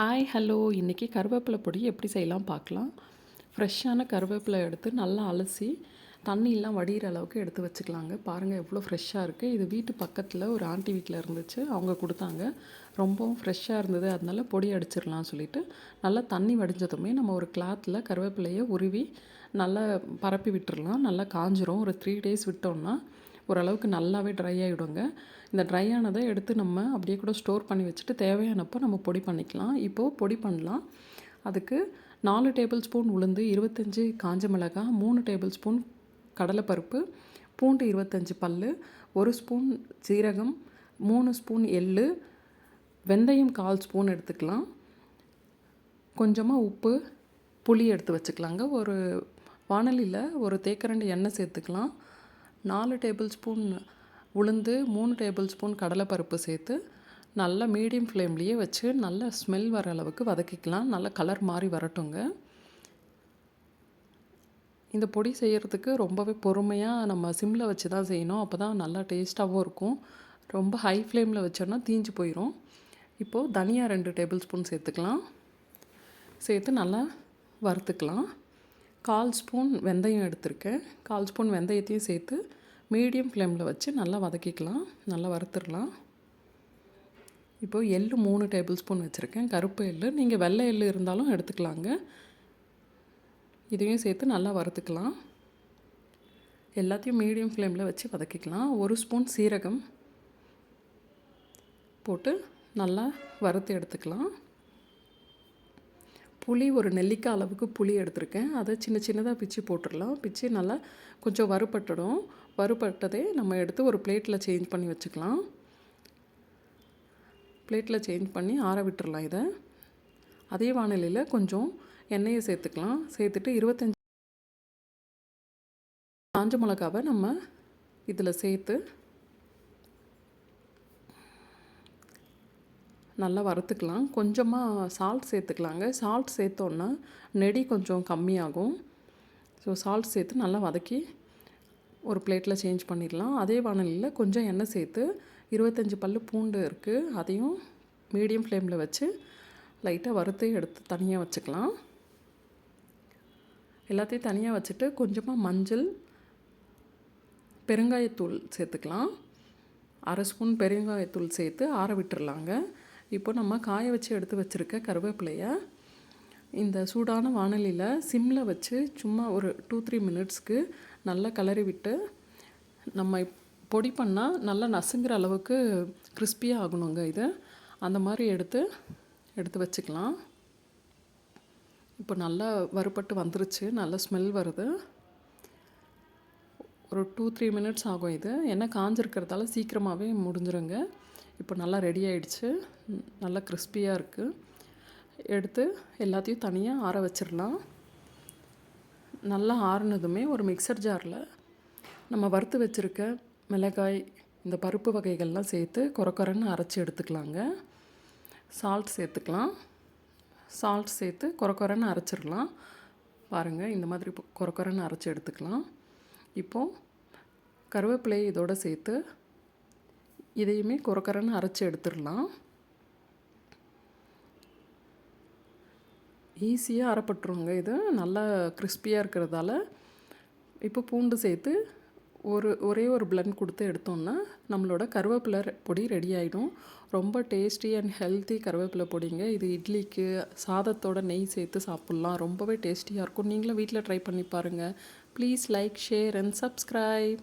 Hi hello இன்றைக்கி கருவேப்பிலை பொடி எப்படி செய்யலாம் பார்க்கலாம். ஃப்ரெஷ்ஷான கருவேப்பிலை எடுத்து நல்லா அலசி தண்ணியெலாம் வடிகிற அளவுக்கு எடுத்து வச்சுக்கலாங்க. பாருங்கள் எவ்வளோ ஃப்ரெஷ்ஷாக இருக்குது இது வீட்டு பக்கத்தில் ஒரு ஆண்டி வீட்டில் இருந்துச்சு. அவங்க கொடுத்தாங்க. ரொம்பவும் ஃப்ரெஷ்ஷாக இருந்தது. அதனால பொடி அடிச்சிடலாம் சொல்லிவிட்டு நல்லா தண்ணி வடிஞ்சதுமே நம்ம ஒரு கிளாத்தில் கருவேப்பிலையை உருவி நல்லா பரப்பி விட்டுடலாம். நல்லா காஞ்சிரும். ஒரு த்ரீ டேஸ் விட்டோம்னா ஓரளவுக்கு நல்லாவே ட்ரை ஆகிடுங்க இந்த ட்ரை ஆனதை எடுத்து நம்ம அப்படியே கூட ஸ்டோர் பண்ணி வச்சுட்டு தேவையானப்போ நம்ம பொடி பண்ணிக்கலாம். இப்போது பொடி பண்ணலாம். அதுக்கு நாலு டேபிள் ஸ்பூன் உளுந்து இருபத்தஞ்சி காஞ்ச மிளகாய் மூணு டேபிள் ஸ்பூன் கடலைப்பருப்பு பூண்டு இருபத்தஞ்சி பல் ஒரு ஸ்பூன் சீரகம் மூணு ஸ்பூன் எள் வெந்தயம் கால் ஸ்பூன் எடுத்துக்கலாம். கொஞ்சமாக உப்பு புளி எடுத்து வச்சுக்கலாங்க. ஒரு வானலியில் ஒரு தேக்கரண்டு எண்ணெய் சேர்த்துக்கலாம். நாலு டேபிள் ஸ்பூன் உளுந்து மூணு டேபிள் ஸ்பூன் கடலைப்பருப்பு சேர்த்து நல்லா மீடியம் ஃப்ளேம்லேயே வச்சு நல்ல ஸ்மெல் வர அளவுக்கு வதக்கிக்கலாம். நல்ல கலர் மாதிரி வரட்டுங்க. இந்த பொடி செய்கிறதுக்கு ரொம்பவே பொறுமையாக நம்ம சிம்மில் வச்சு தான் செய்யணும். அப்போ தான் நல்லா டேஸ்ட்டாகவும் இருக்கும். ரொம்ப ஹை ஃப்ளேமில் வச்சோன்னா தீஞ்சு போயிடும் இப்போது தனியாக ரெண்டு டேபிள் ஸ்பூன் சேர்த்துக்கலாம். சேர்த்து நல்லா வறுத்துக்கலாம். கால் ஸ்பூன் வெந்தயம் எடுத்திருக்கேன். கால் ஸ்பூன் வெந்தயத்தையும் சேர்த்து மீடியம் ஃப்ளேமில் வச்சு நல்லா வதக்கிக்கலாம். நல்லா வறுத்துடலாம். இப்போது எள் மூணு டேபிள் ஸ்பூன் வச்சுருக்கேன். கருப்பு எள் நீங்கள் வெள்ளை எள் இருந்தாலும் எடுத்துக்கலாங்க. இதையும் சேர்த்து நல்லா வறுத்துக்கலாம். எல்லாத்தையும் மீடியம் ஃப்ளேமில் வச்சு வதக்கிக்கலாம். ஒரு ஸ்பூன் சீரகம் போட்டு நல்லா வறுத்து எடுத்துக்கலாம். புளி ஒரு நெல்லிக்காய் அளவுக்கு புளி எடுத்திருக்கேன். அதை சின்ன சின்னதாக பிச்சு போட்டுடலாம். பிச்சு நல்லா கொஞ்சம் வறுபட்டுடும். வறுபட்டதே நம்ம எடுத்து ஒரு பிளேட்டில் சேஞ்ச் பண்ணி வச்சுக்கலாம். பிளேட்டில் சேஞ்ச் பண்ணி ஆற விட்டுடலாம் இதை. அதே வானிலையில் கொஞ்சம் எண்ணெயை சேர்த்துக்கலாம். சேர்த்துட்டு இருபத்தஞ்சி காஞ்ச மிளகாவை நம்ம இதில் சேர்த்து நல்லா வறுத்துக்கலாம். கொஞ்சமாக சால்ட் சேர்த்துக்கலாங்க. சால்ட் சேர்த்தோன்னா நெடி கொஞ்சம் கம்மியாகும். ஸோ சால்ட் சேர்த்து நல்லா வதக்கி ஒரு பிளேட்டில் சேஞ்ச் பண்ணிடலாம். அதே வானலியில் கொஞ்சம் எண்ணெய் சேர்த்து இருபத்தஞ்சி பல் பூண்டு இருக்குது அதையும் மீடியம் ஃப்ளேமில் வச்சு லைட்டாக வறுத்து எடுத்து தனியாக வச்சுக்கலாம். எல்லாத்தையும் தனியாக வச்சுட்டு கொஞ்சமாக மஞ்சள் பெருங்காயத்தூள் சேர்த்துக்கலாம். அரை ஸ்பூன் பெருங்காயத்தூள் சேர்த்து ஆற விட்டுர்லாங்க இப்போ நம்ம காய வச்சு எடுத்து வச்சுருக்க கருவேப்பிலையை இந்த சூடான வானலியில் சிம்மில் வச்சு சும்மா ஒரு டூ த்ரீ மினிட்ஸ்க்கு நல்லா கிளறி விட்டு நம்ம பொடி பண்ணால் நல்லா நசுங்கிற அளவுக்கு கிறிஸ்பியாக ஆகணுங்க இது. அந்த மாதிரி எடுத்து எடுத்து வச்சுக்கலாம். இப்போ நல்லா வறுபட்டு வந்துருச்சு. நல்ல ஸ்மெல் வருது. ஒரு டூ த்ரீ மினிட்ஸ் ஆகும் இது. என்ன காஞ்சிருக்கிறதால சீக்கிரமாகவே முடிஞ்சிருங்க. இப்போ நல்லா ரெடி ஆகிடுச்சு நல்லா கிறிஸ்பியாக இருக்குது எடுத்து எல்லாத்தையும் தனியாக ஆற வச்சிடலாம். நல்லா ஆறுனதுமே ஒரு மிக்சர் ஜாரில் நம்ம வறுத்து வச்சுருக்க மிளகாய் இந்த பருப்பு வகைகள்லாம் சேர்த்து குறக்குறன்னு அரைச்சி எடுத்துக்கலாங்க. சால்ட் சேர்த்துக்கலாம். சால்ட் சேர்த்து குறக்குறன்னு அரைச்சிடலாம். பாருங்கள் இந்த மாதிரி குறக்குறன்னு அரைச்சி எடுத்துக்கலாம். இப்போது கருவேப்பிலையை இதோடு சேர்த்து இதையுமே குறக்கரன்னு அரைச்சி எடுத்துடலாம். ஈஸியாக அரைப்பட்டுருவோங்க இது நல்லா கிறிஸ்பியாக இருக்கிறதால இப்போ பூண்டு சேர்த்து ஒரு ஒரே ஒரு பிளண்ட் கொடுத்து எடுத்தோம்னா நம்மளோட கருவேப்பிலை பொடி ரெடி ஆகிடும் ரொம்ப டேஸ்டி அண்ட் ஹெல்த்தி கருவேப்பிலை பொடிங்க. இது இட்லிக்கு சாதத்தோட நெய் சேர்த்து சாப்பிட்லாம். ரொம்பவே டேஸ்டியாக இருக்கும். நீங்களும் வீட்டில் ட்ரை பண்ணி பாருங்கள் please like share and subscribe